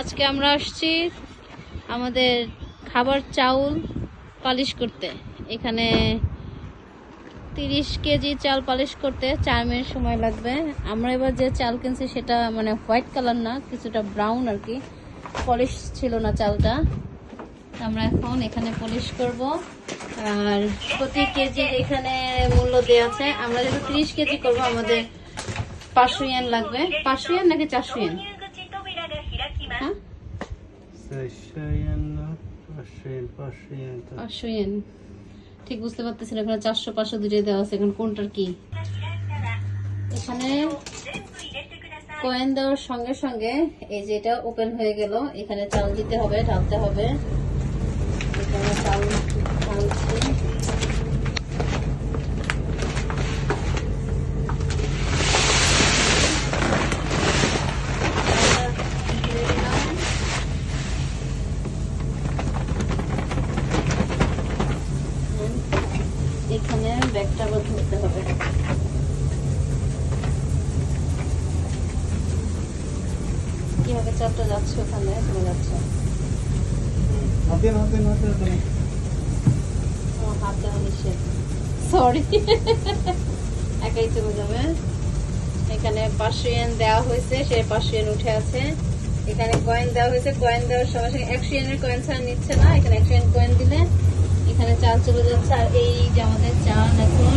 আজকে আমরা আসছি আমাদের খাবার চাউল পালিশ করতে। এখানে তিরিশ কেজি চাল পালিশ করতে চার মিনিট সময় লাগবে। আমরা এবার যে চাল কিনছি সেটা মানে হোয়াইট কালার না, কিছুটা ব্রাউন আর কি। পলিশ ছিল না চালটা। আমরা এখন এখানে পলিশ করব। আর প্রতি কেজি এখানে মূল্য দেওয়া আছে। আমরা যেহেতু তিরিশ কেজি করব, আমাদের পাঁচশো ইয়ান লাগবে। পাঁচশো ইয়ান নাকি চারশো ইয়েন ঠিক বুঝতে পারতেছি না, এখানে চারশো, পাঁচশো দুটোই দেওয়া আছে, এখন কোনটার কি? এখানে কয়েন দেওয়ার সঙ্গে সঙ্গে এই যে এটা ওপেন হয়ে গেল, এখানে চাল দিতে হবে, ঢালতে হবে। চাপটা যাচ্ছে ওখানে তুমি যাচ্ছ? হাত সরি একাই তুমি যাবে এখানে পাঁচশো দেওয়া হয়েছে সেই পাঁচশো উঠে আছে। এখানে কয়েন দেওয়া হয়েছে কয়েন দেওয়ার সঙ্গে সঙ্গে একশো এনের কয়েন নিচ্ছে না এখানে একশো কয়েন দিলে এখানে চাল চলে যাচ্ছে। আর এই যে আমাদের চাল এখন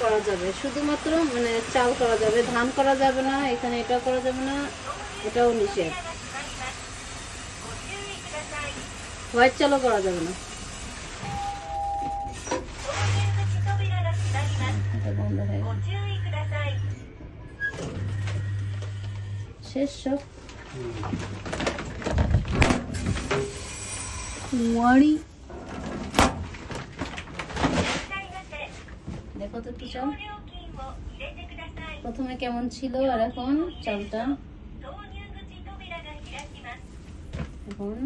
করা যাবে। শুধুমাত্র মানে চাল করা যাবে ধান করা যাবে না এখানে এটা করা যাবে না এটাও নিষেধ। হোয়াইট চালও করা যাবে না। শেষ সব। ওয়ারি দেখো তো একটু চাল। প্রথমে কেমন ছিল আর এখন চালটা? এখন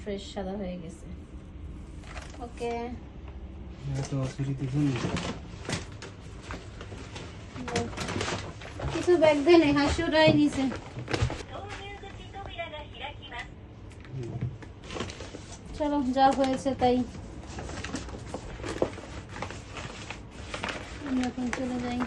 ফ্রেশ সাদা হয়ে গেছে। ওকে। কিছু ব্যাগ দেন হাসি উড়াই নিছে। চলো যা হয়েছে তাই। আমরা এখন চলে যাই